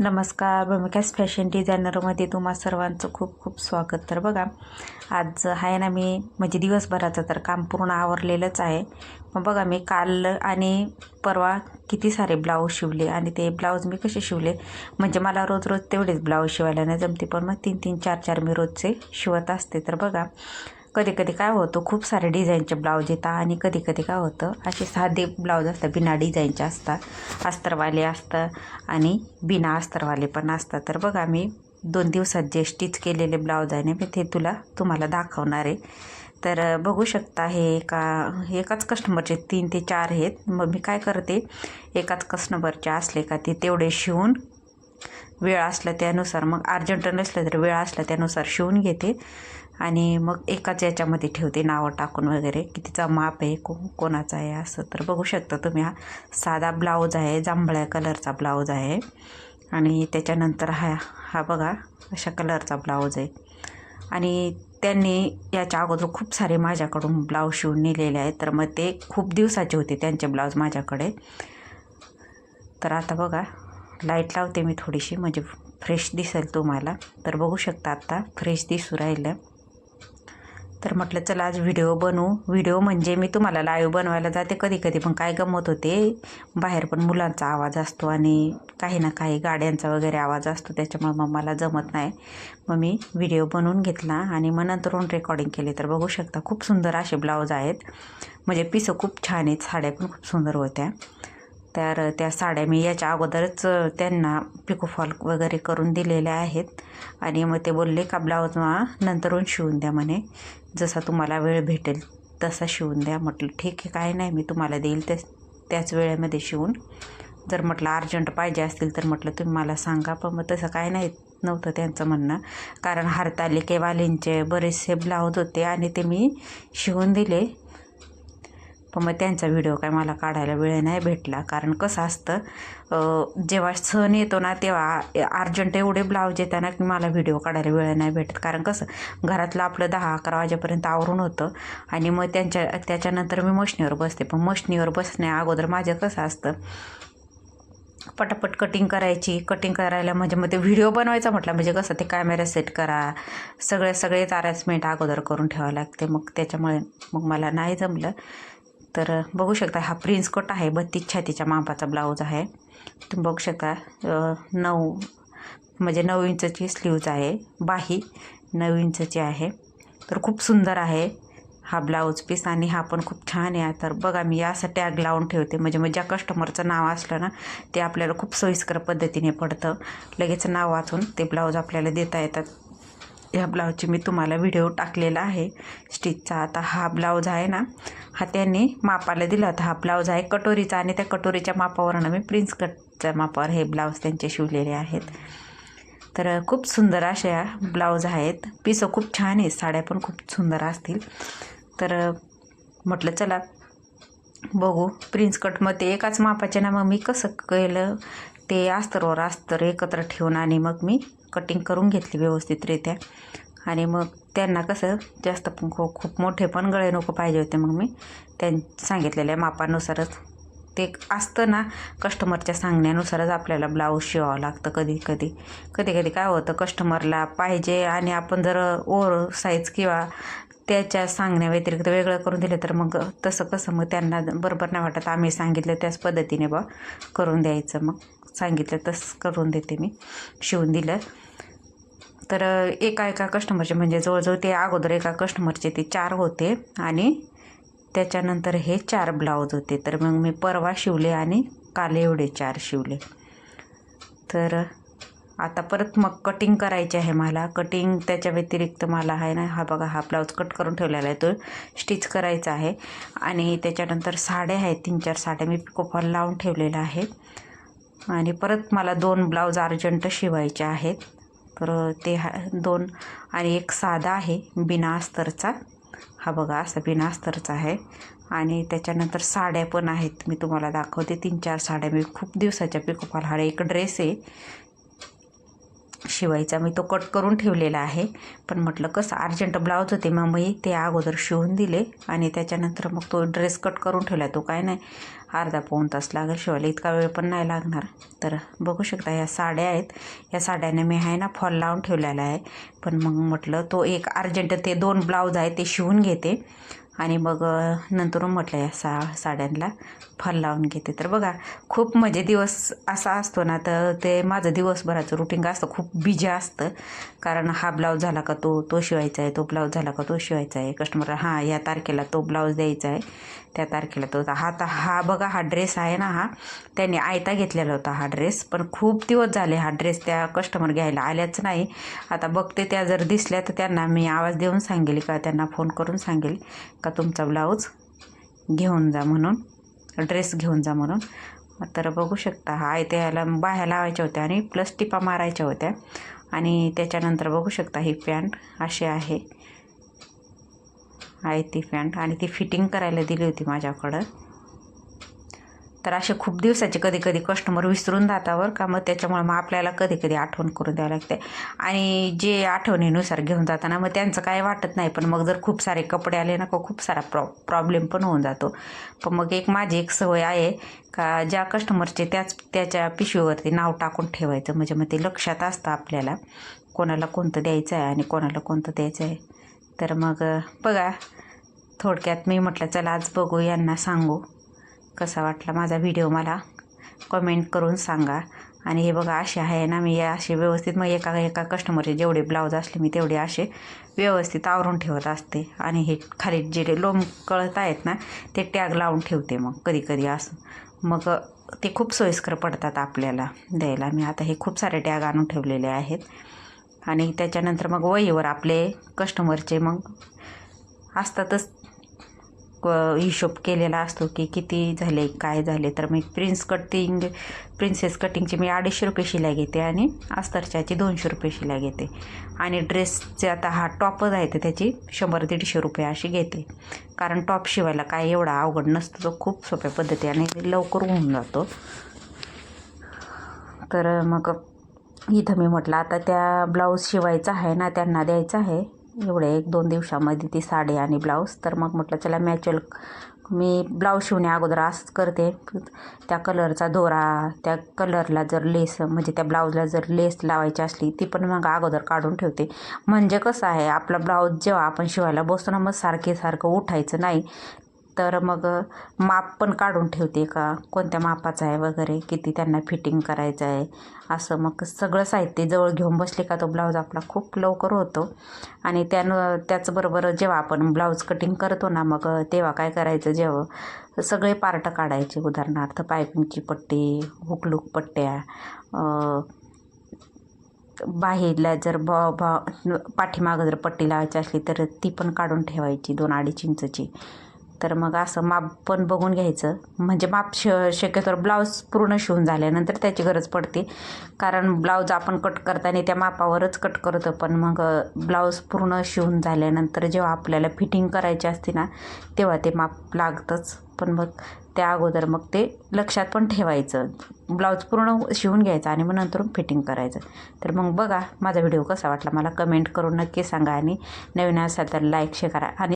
नमस्कार भूमिकास फॅशन डिझायनरमध्ये तुम्हा सर्वांचं खूप खूप स्वागत. तर बघा आज आहे ना मी म्हणजे दिवसभराचं तर काम पूर्ण आवरलेलंच आहे. मग बघा मी काल आणि परवा किती सारे ब्लाऊज शिवले आणि ते ब्लाऊज मी कसे शिवले? म्हणजे मला रोज रोज तेवढेच ब्लाऊज शिवायला नाही जमते पण मग तीन तीन चार चार मी रोजचे शिवत असते. तर बघा कधी कधी काय होतं खूप सारे डिझाईनचे ब्लाऊज येतात आणि कधी कधी काय होतं असे साधे ब्लाऊज असतात बिना डिझाईनचे असतात. अस्तरवाले असतं आणि बिना अस्तरवाले पण असतात. तर बघा मी दोन दिवसात जे स्टिच केलेले ब्लाऊज आहे ना मी ते तुला तुम्हाला दाखवणार आहे. तर बघू शकता हे एका एकाच कस्टमरचे तीन ते चार आहेत. मग मी काय करते एकाच कस्टमरचे असले का ते तेवढे शिवून वेळ असला त्यानुसार मग अर्जंट नसलं तर वेळ असला त्यानुसार शिवून घेते आणि मग एकाच याच्यामध्ये ठेवते नावं टाकून वगैरे कितीचा माप आहे को कोणाचा आहे असं तर बघू शकता तुम्ही. हा साधा ब्लाऊज आहे जांभळ्या कलरचा ब्लाऊज आहे. आणि त्याच्यानंतर हा हा बघा अशा कलरचा ब्लाऊज आहे. आणि त्यांनी याच्या अगोदर खूप सारे माझ्याकडून ब्लाऊज शिवून नेलेले आहेत. तर मग ते खूप दिवसाचे होते त्यांचे ब्लाऊज माझ्याकडे. तर आता बघा लाइट लावते मी थोडीशी म्हणजे फ्रेश दिसेल तुम्हाला. तर बघू शकता आत्ता फ्रेश दिसू राहिलं. तर म्हटलं चला आज व्हिडिओ बनवू. व्हिडिओ म्हणजे मी तुम्हाला लाईव्ह बनवायला जाते कधी कधी पण काय गमत होते बाहेर पण मुलांचा आवाज असतो आणि काही ना काही गाड्यांचा वगैरे आवाज असतो त्याच्यामुळे मग मला जमत नाही. मग मी व्हिडिओ बनवून घेतला आणि मग नंतरून रेकॉर्डिंग केली. तर बघू शकता खूप सुंदर असे ब्लाऊज आहेत. म्हणजे पिसं खूप छान आहेत साड्या पण खूप सुंदर होत्या. तर त्या साड्या मी याच्या अगोदरच त्यांना पिकोफॉल वगैरे करून दिलेल्या आहेत. आणि मग ते बोलले का ब्लाऊज मग नंतरून शिवून द्या म्हणे. जसा तुम्हाला वेळ भेटेल तसा शिवून द्या. म्हटलं ठीक आहे काय नाही मी तुम्हाला देईल त्याच त्याच वेळेमध्ये शिवून. जर म्हटलं अर्जंट पाहिजे असतील तर म्हटलं तुम्ही मला सांगा. पण मग तसं काय नाही नव्हतं त्यांचं म्हणणं. कारण हरतालिकेवालींचे बरेचसे ब्लाऊज होते आणि ते मी शिवून दिले. पण मग त्यांचा व्हिडिओ काय मला काढायला वेळ नाही भेटला. कारण कसं असतं जेव्हा सण येतो ना तेव्हा अर्जंट एवढे ब्लाऊज येताना की मला व्हिडिओ काढायला वेळ नाही भेटत. कारण कसं घरातलं आपलं दहा अकरा वाजेपर्यंत आवरून होतं. आणि मग त्यांच्या त्याच्यानंतर मी मशनीवर बसते. पण मशनीवर बसण्या अगोदर माझं कसं असतं पटापट कटिंग करायची. कटिंग करायला म्हणजे मग ते व्हिडिओ बनवायचा म्हटलं. म्हणजे कसं ते कॅमेरा सेट करा. सगळे सगळेच अरेंजमेंट अगोदर करून ठेवावं लागते. मग त्याच्यामुळे मग मला नाही जमलं. तर बघू शकता हा प्रिन्स कट आहे बत्तीस छातीच्या मापाचा ब्लाऊज आहे. तुम्ही बघू शकता नऊ म्हणजे नऊ इंचची स्लीव्ज आहे बाही नऊ इंचची आहे. तर खूप सुंदर आहे हा ब्लाऊज पीस आणि हा पण खूप छान आहे. तर बघा मी असं टॅग लावून ठेवते. म्हणजे मग ज्या कस्टमरचं नाव असलं ना ते आपल्याला खूप सोयीस्कर पद्धतीने पडतं. लगेच नाव वाचून ते ब्लाऊज आपल्याला देता येतात. ह्या ब्लाऊजची मी तुम्हाला व्हिडिओ टाकलेला आहे. स्टिचचा आता हा ब्लाऊज आहे ना हा त्यांनी मापाला दिला होता. हा ब्लाऊज आहे कटोरीचा आणि त्या कटोरीच्या मापावरनं मी प्रिन्स कटच्या मापावर हे ब्लाऊज त्यांचे शिवलेले आहेत. तर खूप सुंदर अशा ब्लाऊज आहेत. पिसं खूप छान आहेत साड्या पण खूप सुंदर असतील. तर म्हटलं चला बघू. प्रिन्स कटमध्ये एकाच मापाचे ना मग मी कसं केलं? ते अस्तरवर अस्तर एकत्र ठेवून आणि मग मी कटिंग करून घेतली व्यवस्थितरित्या. आणि मग त्यांना कसं जास्त पण खूप खूप मोठे पण गळे नको पाहिजे होते मग मी. त्यां सांगितलेल्या मापानुसारच. ते असतं ना कस्टमरच्या सांगण्यानुसारच आपल्याला ब्लाऊज शिवावं लागतं कधी कधी. कधी कधी काय होतं कस्टमरला पाहिजे आणि आपण जर ओव्हर साईज किंवा त्याच्या सांगण्याव्यतिरिक्त वेगळं करून दिलं तर मग तसं कसं मग त्यांना बरोबर नाही वाटत. आम्ही सांगितलं त्याच पद्धतीने बा करून द्यायचं मग. सांगितलं तसं करून देते मी. शिवून दिलं. तर एका एका कस्टमरचे म्हणजे जवळजवळ ते अगोदर एका कस्टमरचे ते चार होते आणि त्याच्यानंतर हे चार ब्लाऊज होते. तर मग मी परवा शिवले आणि काल एवढे चार शिवले. तर आता परत मग कटिंग करायचे आहे मला. कटिंग त्याच्या व्यतिरिक्त मला आहे ना हा बघा हा ब्लाऊज कट करून ठेवलेला आहे तो. स्टिच करायचा आहे. आणि त्याच्यानंतर साड्या आहेत तीन चार साड्या मी पिकोफॉल लावून ठेवलेल्या आहेत. आणि परत मला दोन ब्लाऊज अर्जंट शिवायचे आहेत. तर ते हा दोन आणि एक साधा आहे बिना अस्तरचा. हा बघा असा बिना अस्तरचा आहे. आणि त्याच्यानंतर साड्या पण आहेत मी तुम्हाला दाखवते. तीन चार साड्या मी खूप दिवसाच्या पिकोफॉल हा एक ड्रेस आहे शिवायचा. मी तो कट करून ठेवलेला आहे. पण म्हटलं कसं अर्जंट ब्लाऊज होते मग मी ते अगोदर शिवून दिले. आणि त्याच्यानंतर मग तो ड्रेस कट करून ठेवला तो काय नाही. अर्धा पाऊण तास लागेल शिवायला. इतका वेळ पण नाही लागणार. तर बघू शकता या साड्या आहेत. या साड्याने मी आहे ना फॉल लावून ठेवलेला आहे. पण मग म्हटलं तो एक अर्जंट ते दोन ब्लाऊज आहे ते शिवून घेते. आणि मग नंतर म्हटलं या सा साड्यांना फॉल लावून घेते. तर बघा खूप म्हणजे दिवस असा असतो ना तर ते माझं दिवसभराचं रुटीन असतं. खूप बिजी असतं. कारण हा ब्लाऊज झाला का तो तो शिवायचा आहे तो ब्लाऊज झाला का तो शिवायचा आहे. कस्टमर हां या तारखेला तो ब्लाऊज द्यायचा आहे. त्या तारखेला तो हा तर हा बघा हा ड्रेस आहे ना हा. त्यांनी आयता घेतलेला होता हा ड्रेस पण खूप दिवस झाले हा ड्रेस त्या कस्टमर घ्यायला आल्याच नाही. आता बघते त्या जर दिसल्या तर त्यांना मी आवाज देऊन सांगेल का? त्यांना फोन करून सांगेल का तुमचा ब्लाऊज घेऊन जा म्हणून ड्रेस घेऊन जा म्हणून. तर बघू शकता हा आहे त्याला बाह्या लावायच्या होत्या आणि प्लस टिपा मारायच्या होत्या. आणि त्याच्यानंतर बघू शकता ही पॅन्ट अशी आहे. आहे ती पॅन्ट आणि ती फिटिंग करायला दिली होती माझ्याकडं. तर असे खूप दिवसाचे कधी कधी कस्टमर विसरून जातावर का मग त्याच्यामुळे मग आपल्याला कधी कधी आठवण करून द्यावं लागते. आणि जे आठवणीनुसार घेऊन जाताना मग त्यांचं काय वाटत नाही पण मग जर खूप सारे कपडे आले ना का खूप सारा प्रॉ प्रॉब्लेम पण होऊन जातो. पण मग एक माझी एक सवय आहे का ज्या कस्टमरचे त्याच त्याच्या पिशवीवरती नाव टाकून ठेवायचं. म्हणजे मग ते लक्षात असतं आपल्याला कोणाला कोणतं द्यायचं आहे आणि कोणाला कोणतं द्यायचं आहे तर मग बघा थोडक्यात मी म्हटलं चला आज बघू यांना सांगू. कसा वाटला माझा व्हिडिओ मला? कमेंट करून सांगा. आणि हे बघा असे आहे ना मी असे व्यवस्थित मग एका एका कस्टमरचे जेवढे ब्लाऊज असले मी तेवढे असे व्यवस्थित आवरून ठेवत असते. आणि हे खाली जे लोम कळत आहेत ना ते टॅग लावून ठेवते मग कधी कधी असं. मग ते खूप सोयीस्कर पडतात आपल्याला द्यायला. मी आता हे खूप सारे टॅग आणून ठेवलेले आहेत. आणि त्याच्यानंतर मग वहीवर आपले कस्टमरचे मग असतातच हिशोब केलेला असतो की किती झाले काय झाले. तर मी प्रिन्स कटिंग प्रिन्सेस कटिंगची मी अडीचशे रुपये शिलाई घेते आणि अस्तरच्याची दोनशे रुपये शिलाई घेते. आणि ड्रेसचे आता हा टॉपच आहे तर त्याची शंभर दीडशे रुपये अशी घेते. कारण टॉप शिवायला काय एवढा अवघड नसतो तो खूप सोप्या पद्धती आणि लवकर होऊन जातो. तर मग इथं मी म्हटलं आता त्या ब्लाऊज शिवायचा आहे ना त्यांना द्यायचा आहे. एवढे एक दोन दिवसामध्ये ती साडी आणि ब्लाऊज तर मग म्हटलं चला मॅच्युअल मी ब्लाऊज शिवण्या अगोदर असंच करते. त्या कलरचा दोरा त्या कलरला जर लेस म्हणजे त्या ब्लाऊजला जर लेस लावायची असली ती पण मग अगोदर काढून ठेवते. म्हणजे कसं आहे आपला ब्लाऊज जेव्हा आपण शिवायला बसतो ना मग सारखे सारखं उठायचं नाही. तर मग माप पण काढून ठेवते का? कोणत्या मापाचं आहे वगैरे? किती त्यांना फिटिंग करायचं आहे? असं मग सगळं साहित्य जवळ घेऊन बसले का तो ब्लाऊज आपला खूप लवकर होतो. आणि त्यानं त्याचबरोबर जेव्हा आपण ब्लाऊज कटिंग करतो ना मग तेव्हा काय करायचं? जेव्हा सगळे पार्ट काढायचे उदाहरणार्थ पायपिंगची पट्टी हुकलूक पट्ट्या बाहेरला जर ब ब पाठीमागं जर पट्टी लावायची असली तर ती पण काढून ठेवायची दोन अडीच इंचची. तर मग असं माप पण बघून घ्यायचं. म्हणजे माप श शक्यतोवर ब्लाऊज पूर्ण शिवून झाल्यानंतर त्याची गरज पडते. कारण ब्लाऊज आपण कट करताना त्या मापावरच कट करतो. पण मग ब्लाऊज पूर्ण शिवून झाल्यानंतर जेव्हा आपल्याला फिटिंग करायची असते ना तेव्हा ते माप लागतंच. पण मग त्या अगोदर मग ते लक्षात पण ठेवायचं. ब्लाऊज पूर्ण शिवून घ्यायचं आणि मग नंतर फिटिंग करायचं. तर मग बघा माझा व्हिडिओ कसा वाटला मला कमेंट करून नक्की सांगा आणि नवीन असाल तर लाईक शेअर करा आणि